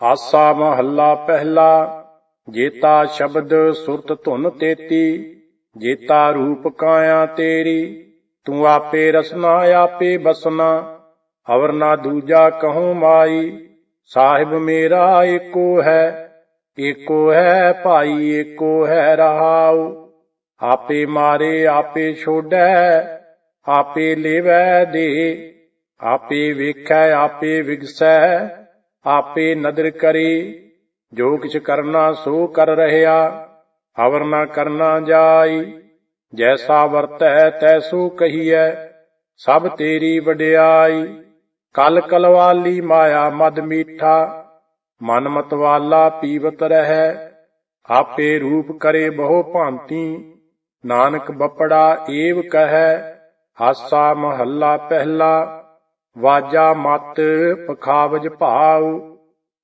ਆਸਾ ਮਹੱਲਾ ਪਹਿਲਾ, ਜੇਤਾ ਸ਼ਬਦ ਸੁਰਤ ਧੁਨ ਤੇਤੀ, ਜੇਤਾ ਰੂਪ ਕਾਇਆ ਤੇਰੀ, ਤੂੰ ਆਪੇ ਰਸਨਾ, ਆਪੇ ਬਸਨਾ ਅਵਰ ਨਾ ਦੂਜਾ ਕਹੂੰ ਮਾਈ, ਸਾਹਿਬ ਮੇਰਾ ਏਕੋ ਹੈ ਏਕੋ ਹੈ ਭਾਈ, ਏਕੋ ਹੈ ਰਹਾਉ, ਆਪੇ ਮਾਰੇ, ਆਪੇ ਛੋੜੈ, ਆਪੇ ਲੇਵੈ ਦੇ ਆਪੇ ਵੇਖੈ, ਆਪੇ ਵਿਗਸੈ ਆਪੇ ਨਦਰ ਕਰੇ। ਜੋ ਕਿਛ ਕਰਨਾ ਸੋ ਕਰ ਰਹਿਆ ਅਵਰ ਨਾ ਕਰਨਾ ਜਾਈ ਜੈਸਾ ਵਰਤੈ, ਤੈਸੋ ਕਹੀਐ, ਸਭ ਤੇਰੀ ਵਡਿਆਈ। ਕਲ ਕਲਵਾਲੀ ਮਾਇਆ, ਮਦ ਮੀਠਾ, ਮਨ ਮਤਵਾਲਾ ਪੀਵਤ ਰਹਿ। ਆਪੇ ਰੂਪ ਕਰੇ ਬਹੁ ਭਾਂਤੀ, ਨਾਨਕ ਬਪੜਾ ਏਵ ਕਹੈ, ਹਾਸਾ ਮਹੱਲਾ ਪਹਿਲਾ। ਵਾਜਾ ਮਤ ਪਖਾਵਜ ਭਾਉ,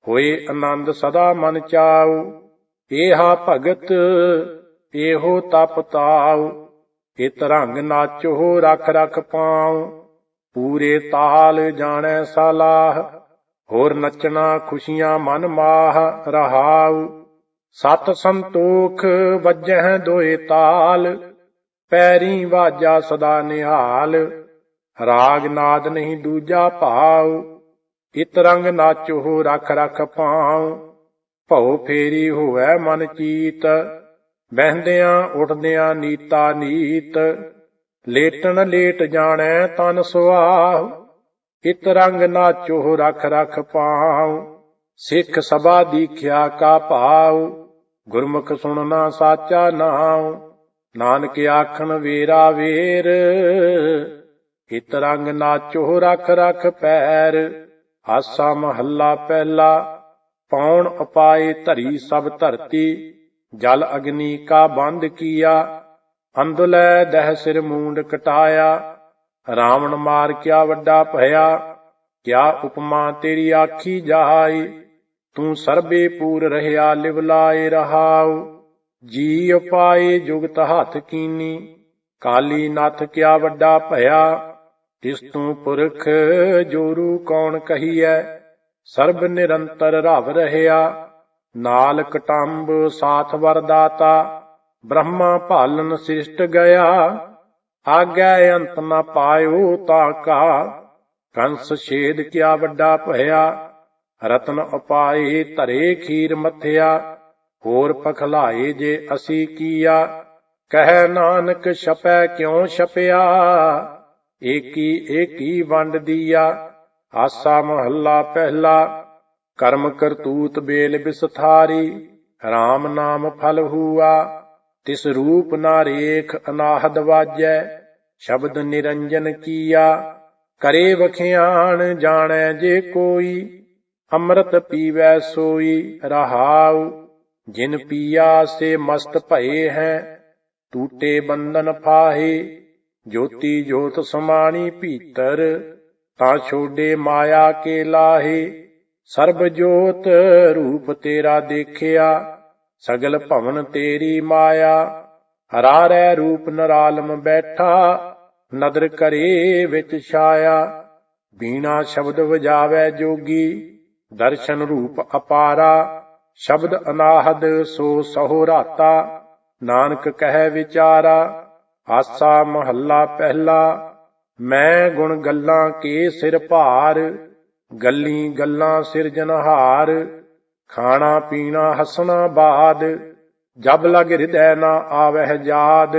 ਹੋਏ ਆਨੰਦ ਸਦਾ ਮਨ ਚਾਉ, ਏਹਾ ਭਗਤ ਇਹੋ ਤਪ ਤਾਉ, ਇਤ ਰੰਗ ਨਾਚੋ ਰਖ ਰਖ ਪਾਉ, ਪੂਰੇ ਤਾਲ ਜਾਣੈ ਸਲਾਹ, ਹੋਰ ਨੱਚਣਾ ਖੁਸ਼ੀਆਂ ਮਨ ਮਾਹ ਰਹਾਉ, ਸਤ ਸੰਤੋਖ ਵੱਜਹਿ ਦੋਏ ਤਾਲ, ਪੈਰੀ ਵਾਜਾ ਸਦਾ ਨਿਹਾਲ ਰਾਗ ਨਾਦ ਨਹੀਂ ਦੂਜਾ ਭਾਉ ਇਤ ਰੰਗ ਨਾਚੋ ਰਖ ਰਖ ਪਾਉ ਭਉ ਫੇਰੀ ਹੋਵੈ ਮਨ ਚੀਤ, ਬਹਿੰਦਿਆਂ ਉੱਠਦਿਆਂ ਨੀਤਾ ਨੀਤ। ਲੇਟਣ ਲੇਟ ਜਾਣੈ ਤਨ ਸੁਆਹ, ਇਤ ਰੰਗ ਨਾਚੋ ਰਖ ਰਖ ਪਾਉ ਸਿੱਖ ਸਭਾ ਦੀਖਿਆ ਕਾ ਭਾਉ ਗੁਰਮੁਖ ਸੁਣਨਾ ਸਾਚਾ ਨਾਉ। ਨਾਨਕ ਆਖਣ ਵੇਰਾ ਵੇਰ ਇਤ ਰੰਗ ਨਾਚੋ ਰਖ ਰਖ ਪੈਰ ਆਸਾ ਮਹੱਲਾ ਪਹਿਲਾ ਪਾਉਣ ਅਪਾਏ ਧਰੀ ਸਭ ਧਰਤੀ, ਜਲ ਅਗਨੀ ਕਾ ਬੰਦ ਕੀਆ ਅੰਦੁਲੈ ਦਹਿ ਸਿਰ ਮੂੰਡ ਕਟਾਇਆ, ਰਾਵਣ ਮਾਰ ਕਿਆ ਵੱਡਾ ਭਇਆ, ਕਿਆ ਉਪਮਾ ਤੇਰੀ ਆਖੀ ਜਾਈ ਤੂੰ ਸਰਬੇ ਪੂਰ ਰਹਿਆ ਲਿਵ ਲਾਏ ਰਹਾਉ ਜੀ ਉਪਾਏ ਜੁਗਤ ਹੱਥ ਕੀਨੀ, ਕਾਲੀ ਨਥ ਕਿਆ ਵੱਡਾ ਭਇਆ ਤਿਸ ਤੂੰ ਪੁਰਖ ਜੋਰੂ ਕੌਣ ਕਹੀਐ? ਸਰਬ ਨਿਰੰਤਰ ਰਵ ਰਹਿਆ, ਨਾਲ ਕਟੰਬ ਸਾਥ ਵਰਦਾਤਾ, ਬ੍ਰਹਮਾ ਭਾਲਨ ਸਿਸ਼ਟ ਗਿਆ। ਆਗੈ ਅੰਤ ਨਾ ਪਾਇਓ ਤਾ ਕਾ ਕੰਸ ਛੇਦ ਕਿਆ ਵੱਡਾ ਭਇਆ? ਰਤਨ ਉਪਾਏ ਧਰੇ ਖੀਰ ਮੱਥਿਆ, ਹੋਰ ਪਖਲਾਏ ਜੇ ਅਸੀਂ ਕੀਆ? ਕਹਿ ਨਾਨਕ ਛਪੈ ਕਿਉ ਛਪਿਆ? ਏਕੀ ਏਕੀ ਵੰਡ ਦੀਆ ਆਸਾ ਮਹੱਲਾ ਪਹਿਲਾ, ਕਰਮ ਕਰਤੂਤ ਬੇਲ ਬਿਸਥਾਰੀ RAM ਨਾਮ ਫਲ ਹੂਆ, ਤਿਸ ਰੂਪ ਨਾ ਰੇਖ ਅਨਾਹਦ ਵਾਜੈ, ਸ਼ਬਦ ਨਿਰੰਜਨ ਕੀਆ, ਕਰੇ ਵਖਿਆਣ ਜਾਣੈ ਜੇ ਕੋਈ, ਅੰਮ੍ਰਿਤ ਪੀਵੈ ਸੋਈ ਰਹਾਉ, ਜਿਨ ਪੀਆ ਸੇ ਮਸਤ ਭਏ ਹੈ, ਟੂਟੇ ਬੰਧਨ ਫਾਹੇ ਜੋਤੀ ਜੋਤ ਸਮਾਣੀ ਭੀਤਰ, ਤਾਂ ਛੋਡੇ ਮਾਇਆ ਕੇ ਲਾਹੇ। ਸਰਬ ਜੋਤ ਰੂਪ ਤੇਰਾ ਦੇਖਿਆ, ਸਗਲ ਭਵਨ ਤੇਰੀ ਮਾਇਆ। ਹਰਾਰੈ ਰੂਪ ਨਰਾਲਮ ਬੈਠਾ, ਨਦਰ ਕਰੇ ਵਿੱਚ ਛਾਇਆ। ਬੀਣਾ ਸ਼ਬਦ ਵਜਾਵੇ ਜੋਗੀ, ਦਰਸ਼ਨ ਰੂਪ ਅਪਾਰਾ। ਸ਼ਬਦ ਅਨਾਹਦ ਸੋ ਸਹੋ ਰਾਤਾ, ਨਾਨਕ ਕਹੈ ਵਿਚਾਰਾ। ਆਸਾ ਮਹੱਲਾ ਪਹਿਲਾ, ਮੈਂ ਗੁਣ ਗੱਲਾਂ ਕੇ ਸਿਰ ਭਾਰ, ਗੱਲੀ ਗੱਲਾਂ ਸਿਰਜਨਹਾਰ ਖਾਣਾ ਪੀਣਾ ਹੱਸਣਾ ਬਾਦ, ਜਬ ਲਗ ਹਿਰਦੈ ਨਾ ਆਵਹਿ ਜਾਦ,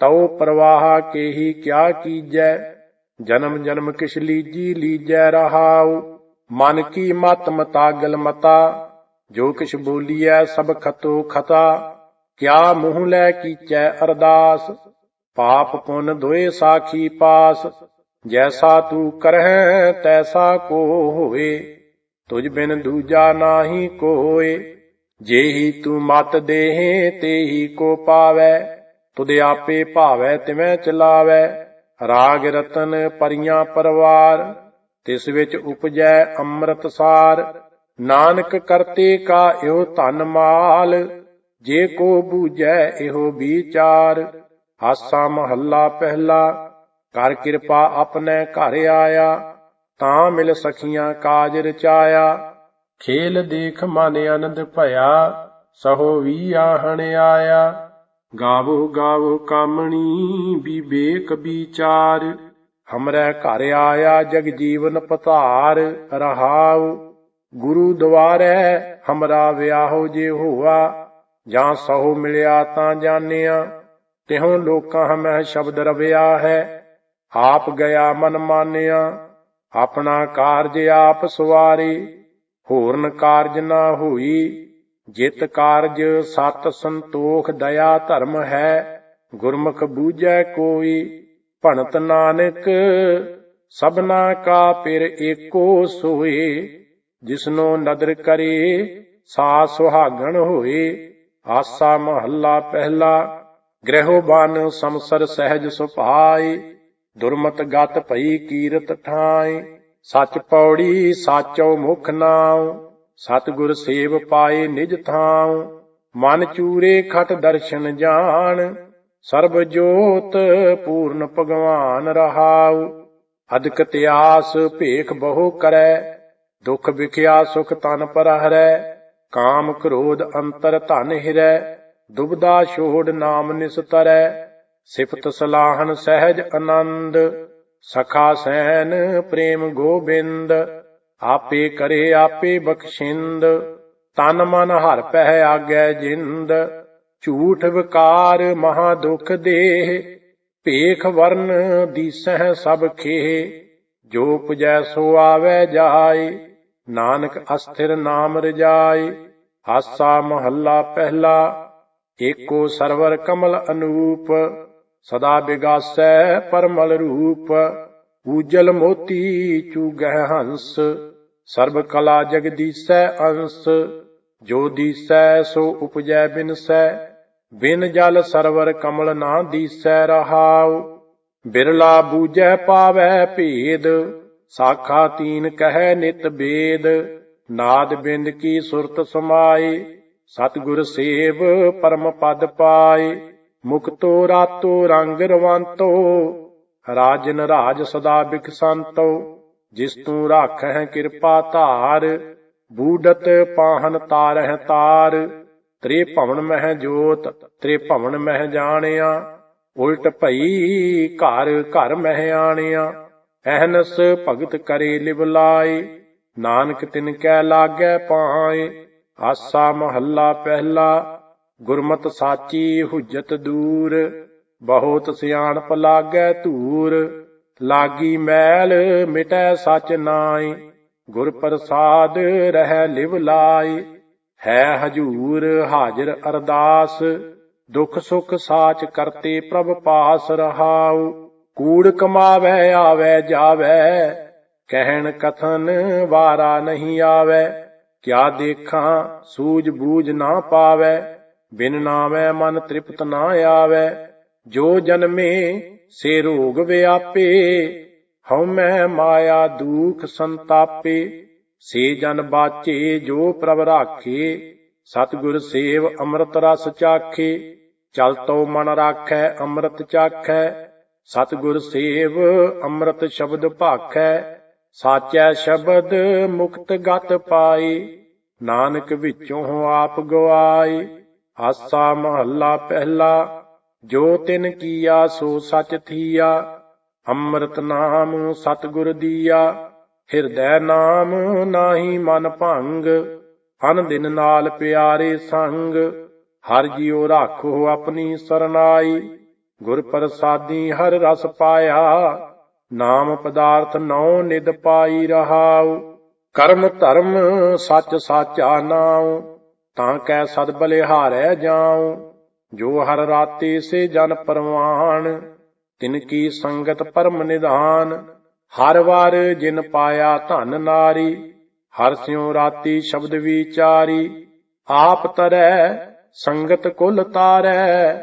ਤਉ ਪ੍ਰਵਾਹ ਕੇਹੀ ਕਿਆ ਕੀਜੈ, ਜਨਮ ਜਨਮ ਕਿਛ ਲੀਜੀ ਲੀਜੈ ਰਹਾਉ, ਮਨ ਕੀ ਮਤ ਮਤਾਗਲ ਮਤਾ, ਜੋ ਕਿਛ ਬੋਲੀਐ ਸਭ ਖਤੋ ਖਤਾ, ਕਿਆ ਮੂੰਹ ਲੈ ਕੀਚੈ ਅਰਦਾਸ। ਪਾਪ ਪੁੰਨ ਦੋਏ ਸਾਖੀ ਪਾਸ, ਜੈਸਾ ਤੂੰ ਕਰਹਿ, ਤੈਸਾ ਕੋ ਹੋਏ ਤੁਝ ਬਿਨ ਦੂਜਾ ਨਾਹੀ ਕੋਏ, ਜੇਹੀ ਤੂੰ ਮਤ ਦੇਹੇ, ਤੇਹੀ ਕੋ ਪਾਵੈ। ਤੁਧ ਆਪੇ ਭਾਵੈ, ਤਿਵੇਂ ਚਲਾਵੈ। ਰਾਗ ਰਤਨ ਪਰੀਆਂ ਪਰਵਾਰ, ਤਿਸ ਵਿੱਚ ਉਪਜੈ ਅੰਮ੍ਰਿਤ ਸਾਰ। ਨਾਨਕ ਕਰਤੇ ਕਾ ਇਹੋ ਧਨ ਮਾਲ, ਜੇ ਕੋ ਬੂਝੈ ਇਹੋ ਵਿਚਾਰ। ਆਸਾ ਮਹੱਲਾ ਪਹਿਲਾ, ਕਰ ਕਿਰਪਾ ਆਪਣੇ ਘਰ ਆਇਆ, ਤਾਂ ਮਿਲ ਸਖੀਆਂ ਕਾਜ ਰਚਾਇਆ। ਖੇਲ ਦੇਖ ਮਨ ਆਨੰਦ ਭਇਆ, ਸਹੋ ਵੀ ਆਹਣ ਆਇਆ। ਗਾਵੋ ਗਾਵੋ ਕਾਮਣੀ ਵਿਵੇਕ ਵਿਚਾਰ, ਹਮਰੇ ਘਰ ਆਇਆ ਜਗ ਜੀਵਨ ਪਤਾਰ ਰਹਾਉ। ਗੁਰੂ ਦੁਆਰੇ ਹਮਰਾ ਵਿਆਹੋ ਜੇ ਹੋਆ, ਜਾਂ ਸਹੋ ਮਿਲਿਆ ਤਾਂ ਜਾਣਿਆ। ਤਿਹੋਂ ਲੋਕਾਂ ਹਮੈ ਸ਼ਬਦ ਰਵਿਆ ਹੈ। ਆਪ ਗਿਆ ਮਨ ਮਾਨਿਆ, ਆਪਣਾ ਕਾਰਜ ਆਪ ਸਵਾਰੇ। ਹੋਰਨ ਕਾਰਜ ਨਾ ਹੋਈ, ਜਿਤ ਕਾਰਜ ਸਤ ਸੰਤੋਖ ਦਇਆ ਧਰਮ ਹੈ। ਗੁਰਮੁਖ ਬੂਝੈ ਕੋਈ, ਭਣਤ ਨਾਨਕ, ਸਭਨਾ ਕਾ ਪਿਰ ਏਕੋ ਸੋਏ। ਜਿਸਨੋ ਨਦਰ ਕਰੇ, ਸਾ ਸੁਹਾਗਣ ਹੋਏ। ਆਸਾ ਮਹੱਲਾ ਪਹਿਲਾ ਗ੍ਰਹਿ ਬਨ ਸਮਸਰ ਸਹਿਜ ਸੁਭਾਈ ਦੁਰਮਤ ਗਤ ਭਈ ਕੀਰਤ ਠਾਈ ਸਚ ਪੌੜੀ, ਸਾਚੋ ਮੁਖ ਨਾਉ, ਸਤਿਗੁਰ ਸੇਵ ਪਾਏ ਨਿਜ ਥਾਉ। ਮਨ ਚੂਰੇ ਖਟ ਦਰਸ਼ਨ ਜਾਣ, ਸਰਬ ਜੋਤ ਪੂਰਨ ਭਗਵਾਨ ਰਹਾਉ। ਅਦਕ ਤਿਆਸ ਭੇਖ ਬਹੁ ਕਰੈ, ਦੁਖ ਵਿਖਿਆ ਸੁਖ ਤਨ ਪਰ ਹਰੈ ਕਾਮ ਕ੍ਰੋਧ ਅੰਤਰ ਧਨ ਹਿਰੈ। ਦੁਬਦਾ ਛੋੜ ਨਾਮ ਨਿਸਤਰੈ ਸਿਫਤ ਸਲਾਹਨ ਸਹਿਜ ਆਨੰਦ, ਸਖਾ ਸੈਨ ਪ੍ਰੇਮ ਗੋਬਿੰਦ, ਆਪੇ ਕਰੇ ਆਪੇ ਬਖਸ਼ਿੰਦ, ਤਨ ਮਨ ਹਰ ਪਹਿ ਆਗੈ ਜਿੰਦ, ਝੂਠ ਵਿਕਾਰ ਮਹਾ ਦੁਖ ਦੇਹ, ਭੇਖ ਵਰਨ ਦੀਸਹਿ ਸਭ ਖੇਹ, ਜੋ ਪੁਜੈ ਸੋ ਆਵੈ ਜਾਏ, ਨਾਨਕ ਅਸਥਿਰ ਨਾਮ ਰਜਾਏ ਆਸਾ ਮਹੱਲਾ ਪਹਿਲਾ ਏਕੋ ਸਰਵਰ ਕਮਲ ਅਨੂਪ, ਸਦਾ ਬਿਗਾਸੈ ਪਰਮਲ ਰੂਪ, ਊਜਲ ਮੋਤੀ ਚੂਗਹਿ ਹੰਸ ਸਰਬ ਕਲਾ ਜਗਦੀਸੈ ਅੰਸ, ਜੋ ਦੀਸੈ ਸੋ ਉਪਜੈ ਬਿਨਸੈ, ਬਿਨ ਜਲ ਸਰਵਰ ਕਮਲ ਨਾ ਦੀਸੈ ਰਹਾਉ, ਬਿਰਲਾ ਬੂਝੈ ਪਾਵੈ ਭੇਦ, ਸਾਖਾ ਤੀਨ ਕਹਿ ਨਿਤ ਬੇਦ, ਨਾਦ ਬਿੰਦ ਕੀ ਸੁਰਤ ਸਮਾਏ ਸਤਿਗੁਰ ਸੇਵ ਪਰਮ ਪਦ ਪਾਏ, ਮੁਕਤੋ ਰਾਤੋ ਰੰਗ ਰਵੰਤੋ ਰਾਜਨ ਰਾਜ ਸਦਾ ਬਿਖਸੰਤੋ ਜਿਸ ਤੂੰ ਰਾਖਹਿ ਕਿਰਪਾ ਧਾਰ, ਬੂਡਤ ਪਾਹਨ ਤਾਰਹਿ ਤਾਰ, ਤ੍ਰੇ ਭਵਨ ਮਹਿ ਜੋਤ, ਤ੍ਰੇ ਭਵਨ ਮਹਿ ਜਾਣਿਆ, ਉਲਟ ਭਈ ਘਰ ਘਰ ਮਹਿ ਆਣਿਆ, ਅਹਨਸ ਭਗਤ ਕਰੇ ਲਿਵ ਲਾਏ, ਨਾਨਕ ਤਿਨ ਕੈ ਲਾਗੈ ਪਾਏ ਆਸਾ ਮਹੱਲਾ ਪਹਿਲਾ, ਗੁਰਮਤ ਸਾਚੀ ਹੁਜਤ ਦੂਰ, ਬਹੁਤ ਸਿਆਣਪ ਲਾਗੈ ਧੂਰ, ਲਾਗੀ ਮੈਲ ਮਿਟੈ ਸਚ ਨਾਈ, ਗੁਰ ਪ੍ਰਸਾਦ ਰਹਿ ਲਿਵ ਲਾਈ, ਹੈ ਹਜੂਰ ਹਾਜ਼ਰ ਅਰਦਾਸ, ਦੁਖ ਸੁਖ ਸਾਚ ਕਰਤੇ ਪ੍ਰਭ ਪਾਸ ਰਹਾਉ, ਕੂੜ ਕਮਾਵੇ ਆਵੇ ਜਾਵੇ, ਕਹਿਣ ਕਥਨ ਵਾਰਾ ਨਹੀਂ ਆਵੇ ਕਿਆ ਦੇਖਾਂ ਸੂਝ ਬੂਝ ਨਾ ਪਾਵੇ, ਬਿਨ ਨਾਮੈ ਮਨ ਤ੍ਰਿਪਤ ਨਾ ਆਵੇ। ਜੋ ਜਨਮੇ ਸੇ ਰੋਗ ਵਿਆਪੇ, ਹਉ ਮੈਂ ਮਾਇਆ ਦੁਖ ਸੰਤਾਪੇ। ਸੇ ਜਨ ਬਾਚੇ ਜੋ ਪ੍ਰਭ ਰਾਖੇ, ਸਤਿਗੁਰ ਸੇਵ ਅੰਮ੍ਰਿਤ ਰਸ ਚਾਖੇ। ਚਲ ਤੋ ਮਨ ਰਾਖੈ ਅੰਮ੍ਰਿਤ ਚਾਖੈ, ਸਤਿਗੁਰ ਸੇਵ ਅੰਮ੍ਰਿਤ ਸ਼ਬਦ ਭਾਖੈ। ਸਾਚੈ ਸ਼ਬਦ ਮੁਕਤ ਗਤ ਪਾਈ, ਨਾਨਕ ਵਿੱਚੋਂ ਆਪ ਗਵਾਈ। ਆਸਾ ਮਹੱਲਾ ਪਹਿਲਾ, ਜੋ ਤਿਨ ਕੀਆ ਸੋ ਸਚ ਥੀਆ। ਅੰਮ੍ਰਿਤ ਨਾਮ ਸਤਿਗੁਰ ਦੀਆ, ਹਿਰਦੈ ਨਾਮ ਨਾਹੀ ਮਨ ਭੰਗ। ਅਨ ਦਿਨ ਨਾਲ ਪਿਆਰੇ ਸੰਗ, ਹਰ ਜਿਉ ਰਾਖੋ ਆਪਣੀ ਸਰਨਾਈ। ਗੁਰ ਪ੍ਰਸਾਦੀ ਹਰ ਰਸ ਪਾਇਆ ਨਾਮ ਪਦਾਰਥ ਨੌ ਨਿਦ ਪਾਈ ਰਹਾਉ, ਕਰਮ ਧਰਮ ਸੱਚ ਸਾਚਾ ਨਾਉ, ਤਾਂ ਕੈ ਸਦ ਬਲਿਹਾਰੈ ਜਾਉ, ਜੋ ਹਰ ਰਾਤੀ ਸੇ ਜਨ ਪਰਵਾਨ, ਤਿਨ ਕੀ ਸੰਗਤ ਪਰਮ ਨਿਧਾਨ, ਹਰ ਵਾਰ ਜਿਨ ਪਾਇਆ ਧਨ ਨਾਰੀ, ਹਰ ਸਿਉ ਰਾਤੀ ਸ਼ਬਦ ਵਿਚਾਰੀ, ਆਪ ਤਰੈ ਸੰਗਤ ਕੁਲ ਤਾਰੈ,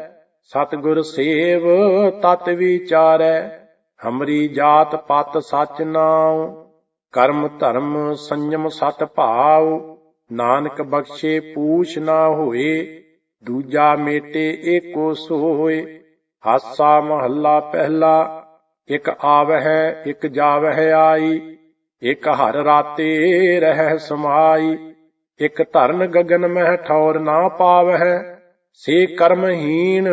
ਸਤਿਗੁਰ ਸੇਵ ਤਤ ਵਿਚਾਰੈ। ਹਮਰੀ ਜਾਤ ਪਤ ਸਚ ਨਾਉ, ਕਰਮ ਧਰਮ ਸੰਜਮ ਸਤ ਭਾਉ, ਨਾਨਕ ਬਖਸ਼ੇ ਪੂਛ ਨਾ ਹੋਏ, ਦੂਜਾ ਮੇਟੇ ਏਕੋ ਸੋਏ, ਹਾਸਾ ਮਹੱਲਾ ਪਹਿਲਾ, ਇਕ ਆਵਹਿ, ਇਕ ਜਾਵਹਿ ਆਈ, ਇਕ ਹਰ ਰਾਤੇ ਰਹਿ ਸਮਾਈ, ਇਕ ਧਰਨ ਗਗਨ ਮਹਿ ਠੌਰ ਨਾ ਪਾਵਹਿ, ਸੇ ਕਰਮਹੀਨ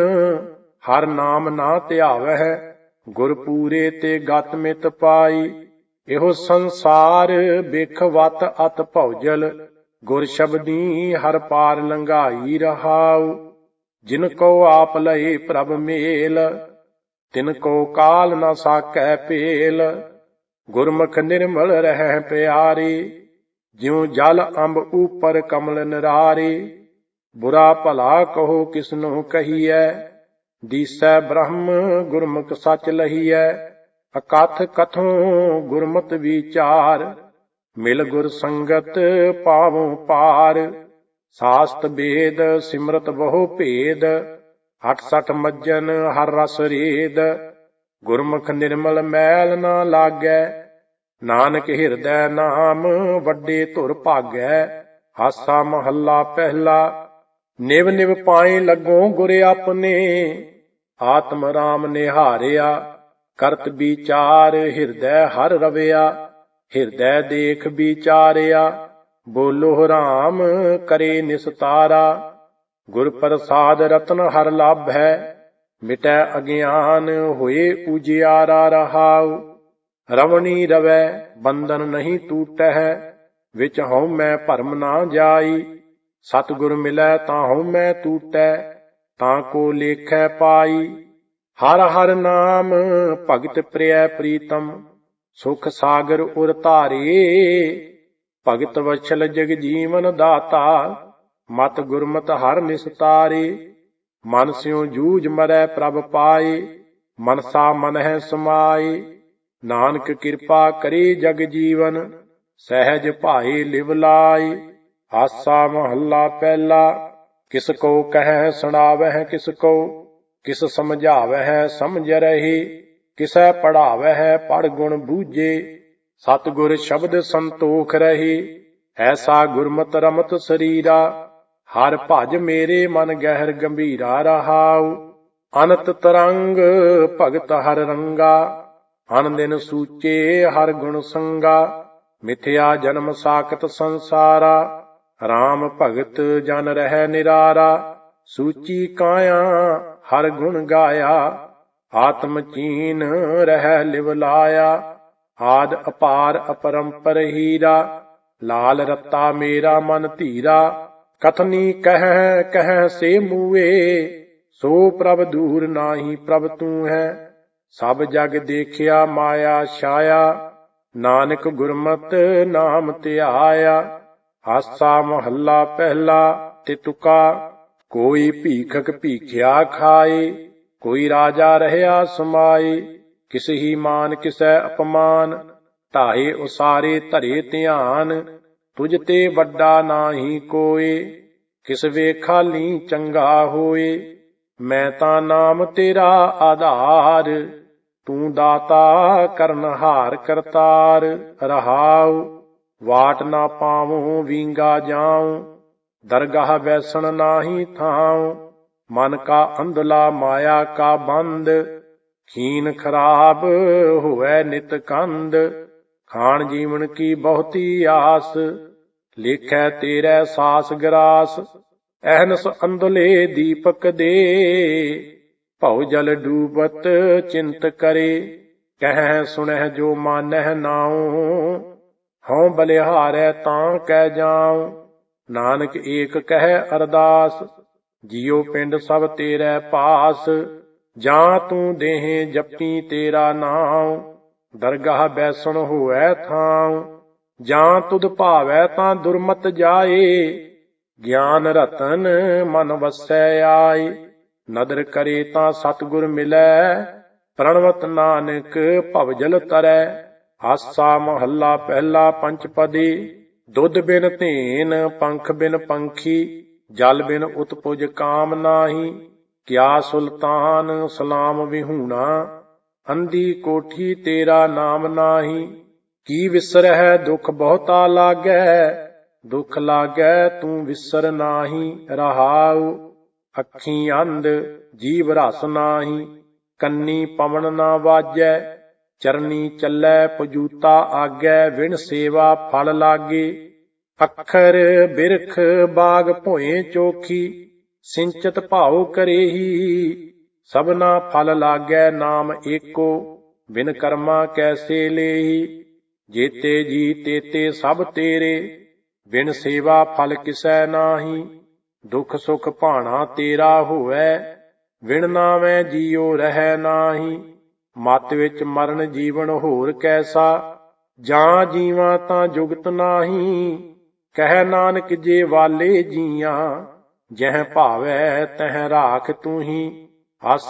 ਹਰ ਨਾਮ ਨਾ ਧਿਆਵਹਿ ਗੁਰ ਪੂਰੇ ਤੇ ਗਤ ਮਿਤ ਪਾਈ, ਇਹੋ ਸੰਸਾਰ ਬਿਖ ਵਤ ਅਤ ਭੌਜਲ ਗੁਰ ਸ਼ਬਦੀ ਹਰ ਪਾਰ ਲੰਘਾਈ ਰਹਾਉ। ਜਿਨ ਕੋ ਆਪ ਲਏ ਪ੍ਰਭ ਮੇਲ, ਤਿਨ ਕੋ ਕਾਲ ਨਾ ਸਾਕੈ ਭੇਲ। ਗੁਰਮੁਖ ਨਿਰਮਲ ਰਹਿ ਪਿਆਰੀ, ਜਿਉ ਜਲ ਅੰਬ ਉਪਰ ਕਮਲ ਨਰਾਰੀ। ਬੁਰਾ ਭਲਾ ਕਹੋ ਕਿਸਨੂੰ ਕਹੀਐ ਦੀਸੈ ਬ੍ਰਹਮ ਗੁਰਮੁਖ ਸਚ ਲਹੀਐ, ਅਕਥ ਕਥੋਂ ਗੁਰਮਤ ਵਿਚਾਰ। ਮਿਲ ਗੁਰ ਸੰਗਤ ਪਾਵੋਂ ਪਾਰ, ਸਾਸਤ ਬੇਦ ਸਿਮਰਤ ਬਹੁ ਭੇਦ। 68 ਮੱਜਨ ਹਰ ਰਸ ਰੇਦ, ਗੁਰਮੁਖ ਨਿਰਮਲ ਮੈਲ ਨਾ ਲਾਗੈ। ਨਾਨਕ ਹਿਰਦੈ ਨਾਮ ਵੱਡੇ ਧੁਰ ਭਾਗੈ, ਹਾਸਾ ਮਹੱਲਾ ਪਹਿਲਾ ਨਿਵ ਨਿਵ ਪਾਏ ਲੱਗੋ ਗੁਰ ਆਪਣੇ। ਆਤਮ ਰਾਮ ਨਿਹਾਰਿਆ, ਕਰਤ ਵਿਚਾਰ ਹਿਰਦੈ ਹਰ ਰਵਿਆ। ਹਿਰਦੈ ਦੇਖ ਵਿਚਾਰਿਆ, ਬੋਲੋ ਰਾਮ ਕਰੇ ਨਿਸਤਾਰਾ। ਗੁਰ ਪ੍ਰਸਾਦ ਰਤਨ ਹਰ ਲਾਭ ਹੈ ਮਿਟੈ ਅਗਿਆਨ ਹੋਏ ਉਜਿਆਰਾ ਰਹਾਉ। ਰਵਣੀ ਰਵੈ, ਬੰਧਨ ਨਹੀਂ ਟੂਟੈ ਵਿਚ ਹਉ ਮੈਂ ਭਰਮ ਨਾ ਜਾਈ। ਸਤਿਗੁਰ ਮਿਲੈ ਤਾਂ ਹਉ ਮੈਂ ਟੂਟੈ ਤਾਂ ਕੋ ਲੇਖੈ ਪਾਈ। ਹਰ ਹਰ ਨਾਮ ਭਗਤ ਪ੍ਰਿਯ ਪ੍ਰੀਤਮ, ਸੁਖ ਸਾਗਰ ਉਰ ਧਾਰੇ। ਭਗਤ ਵਛਲ ਜਗ ਜੀਵਨ ਦਾਤਾ, ਮਤ ਗੁਰਮਤ ਹਰ ਨਿਸਤਾਰੇ। ਮਨ ਸਿਉ ਜੂਝ ਮਰੈ ਪ੍ਰਭ ਪਾਏ, ਮਨਸਾ ਮਨ ਹੈ ਸਮਾਏ। ਨਾਨਕ ਕਿਰਪਾ ਕਰੇ ਜਗ ਜੀਵਨ, ਸਹਿਜ ਭਾਏ ਲਿਵ ਲਾਈ ਆਸਾ ਮਹੱਲਾ ਪਹਿਲਾ, ਕਿਸ ਕੋ ਕਹਿ ਸੁਣਾਵਹਿ, ਕਿਸ ਕੋ, ਕਿਸ ਸਮਝਾਵਹਿ, ਸਮਝ ਰਹੀ, ਕਿਸੈ ਪੜਾਵਹਿ, ਪੜ ਗੁਣ ਬੂਝੇ, ਸਤਿਗੁਰ ਸ਼ਬਦ ਸੰਤੋਖ ਰਹੀ, ਐਸਾ ਗੁਰਮਤ ਰਮਤ ਸਰੀਰਾ, ਹਰ ਭਜ ਮੇਰੇ ਮਨ ਗਹਿਰ ਗੰਭੀਰਾ ਰਹਾਉ, ਅਨੰਤ ਤਰੰਗ ਭਗਤ ਹਰ ਰੰਗਾ, ਅਨ ਦਿਨ ਸੂਚੇ ਹਰ ਗੁਣ ਸੰਗਾ, ਮਿਥਿਆ ਜਨਮ ਸਾਖਤ ਸੰਸਾਰਾ RAM ਭਗਤ ਜਨ ਰਹਿ ਨਿਰਾਰਾ, ਸੂਚੀ ਕਾਇਆ ਹਰ ਗੁਣ ਗਾਇਆ, ਆਤਮ ਚੀਨ ਰਹਿ ਲਿਵ ਲਾਇਆ, ਆਦ ਅਪਾਰ ਅਪਰੰਪਰ ਹੀਰਾ, ਲਾਲ ਰੱਤਾ ਮੇਰਾ ਮਨ ਧੀਰਾ, ਕਥਨੀ ਕਹਿ ਕਹਿ ਸੇ ਮੂਏ, ਸੋ ਪ੍ਰਭ ਦੂਰ ਨਾਹੀ ਪ੍ਰਭ ਤੂੰ ਹੈ, ਸਭ ਜਗ ਦੇਖਿਆ ਮਾਇਆ ਛਾਇਆ, ਨਾਨਕ ਗੁਰਮਤ ਨਾਮ ਧਿਆਇਆ ਹਾਸਾ ਮਹੱਲਾ ਪਹਿਲਾ ਤੇ ਤੁਕਾ ਕੋਈ ਭੀਖਕ ਭੀਖਿਆ ਖਾਏ, ਕੋਈ ਰਾਜਾ ਰਹਿਆ ਸਮਾਏ। ਕਿਸ ਹੀ ਮਾਨ ਕਿਸੈ ਅਪਮਾਨ ਢਾਏ ਉਸਾਰੇ ਧਰੇ ਧਿਆਨ। ਤੁਝ ਤੇ ਵੱਡਾ ਨਾਹੀ ਕੋਏ, ਕਿਸ ਵੇਖਾਲੀ ਚੰਗਾ ਹੋਏ। ਮੈਂ ਤਾਂ ਨਾਮ ਤੇਰਾ ਆਧਾਰ, ਤੂੰ ਦਾਤਾ ਕਰਨਹਾਰ ਕਰਤਾਰ ਰਹਾਉ। ਵਾਟ ਨਾ ਪਾਵਉ ਵਿੰਗਾ ਜਾਉ, ਦਰਗਾਹ ਬੈਸਣ ਨਾਹੀ ਥਾਉ, ਮਨ ਕਾ ਅੰਧਲਾ ਮਾਇਆ ਕਾ ਬੰਦ, ਖੀਨ ਖਰਾਬ ਹੋਵੇ ਨਿਤ ਕੰਦ, ਖਾਣ ਜੀਵਨ ਕੀ ਬਹੁਤੀ ਆਸ, ਲਿਖੈ ਤੇਰੇ ਸਾਸ ਗਰਾਸ, ਐਹਨਸ ਅੰਧਲੇ ਦੀਪਕ ਦੇ, ਭਉ ਜਲ ਡੂਬਤ ਚਿੰਤ ਕਰੇ, ਕਹਿ ਸੁਣਹਿ ਜੋ ਮਾਨਹਿ ਨਾਉ ਹਉ ਬਲਿਹਾਰੈ ਤਾਂ ਕਹਿ ਜਾਉ, ਨਾਨਕ ਏਕ ਕਹਿ ਅਰਦਾਸ, ਜਿਉ ਪਿੰਡ ਸਭ ਤੇਰੇ ਪਾਸ, ਜਾਂ ਤੂੰ ਦੇਹ ਜਪੀ ਤੇਰਾ ਨਾਮ ਦਰਗਾਹ ਬੈਸਣ ਹੋਐ ਥਾਉ, ਜਾਂ ਤੁਧ ਭਾਵੈ ਤਾਂ ਦੁਰਮਤ ਜਾਏ, ਗਿਆਨ ਰਤਨ ਮਨ ਵਸੈ ਆਈ ਨਦਰ ਕਰੇ ਤਾਂ ਸਤਗੁਰ ਮਿਲੈ, ਪ੍ਰਣਵਤ ਨਾਨਕ ਭਵਜਲ ਤਰੈ। ਆਸਾ ਮਹੱਲਾ ਪਹਿਲਾ ਪੰਚਪਦੀ ਦੁੱਧ ਬਿਨ ਧੇਨ, ਪੰਖ ਬਿਨ ਪੰਖੀ, ਜਲ ਬਿਨ ਉਤਪੁਜ ਕਾਮ ਨਾਹੀ, ਕਿਆ ਸੁਲਤਾਨ ਸਲਾਮ ਵਿਹੂਣਾ ਅੰਦੀ ਕੋਠੀ ਤੇਰਾ ਨਾਮ ਨਾਹੀ, ਕੀ ਵਿਸਰਹਿ ਦੁਖ ਬਹੁਤਾ ਲਾਗੈ, ਦੁਖ ਲਾਗੈ ਤੂੰ ਵਿਸਰ ਨਾਹੀ, ਰਹਾਉ ਅੱਖੀ ਅੰਧ, ਜੀਵ ਰਸ ਨਾਹੀ, ਕੰਨੀ ਪਵਨ ਨਾ ਵਾਜੈ ਚਰਨੀ ਚੱਲੈ ਪਜੂਤਾ ਆਗੈ, ਵਿਣ ਸੇਵਾ ਫਲ ਲਾਗੇ। ਅੱਖਰ ਬਿਰਖ ਬਾਗ ਭੋਏ ਚੋਖੀ, ਸਿੰਚਤ ਭਾਉ ਕਰੇਹੀ। ਸਭਨਾ ਫਲ ਲਾਗੈ ਨਾਮ ਏਕੋ, ਬਿਨ ਕਰਮਾ ਕੈਸੇ ਲੇਹੀ। ਜੇਤੇ ਜੀ ਤੇਤੇ ਸਭ ਤੇਰੇ, ਬਿਨ ਸੇਵਾ ਫਲ ਕਿਸੈ ਨਾਹੀ। ਦੁਖ ਸੁਖ ਭਾਣਾ ਤੇਰਾ ਹੋਵੈ ਵਿਣ ਨਾਵੇਂ ਜੀਉ ਰਹਿ ਨਾਹੀ। ਮਤ ਵਿੱਚ ਮਰਨ ਜੀਵਨ ਹੋਰ ਕੈਸਾ? ਜਾਂ ਜੀਵਾਂ ਤਾਂ ਜੁਗਤ ਨਾਹੀ, ਕਹਿ ਨਾਨਕ ਜੇ ਵਾਲੇ ਜੀਆਂ, ਜਹ ਭਾਵੈ ਤਹ ਰਾਖ ਤੂੰ ਹੀ ਹੱਸ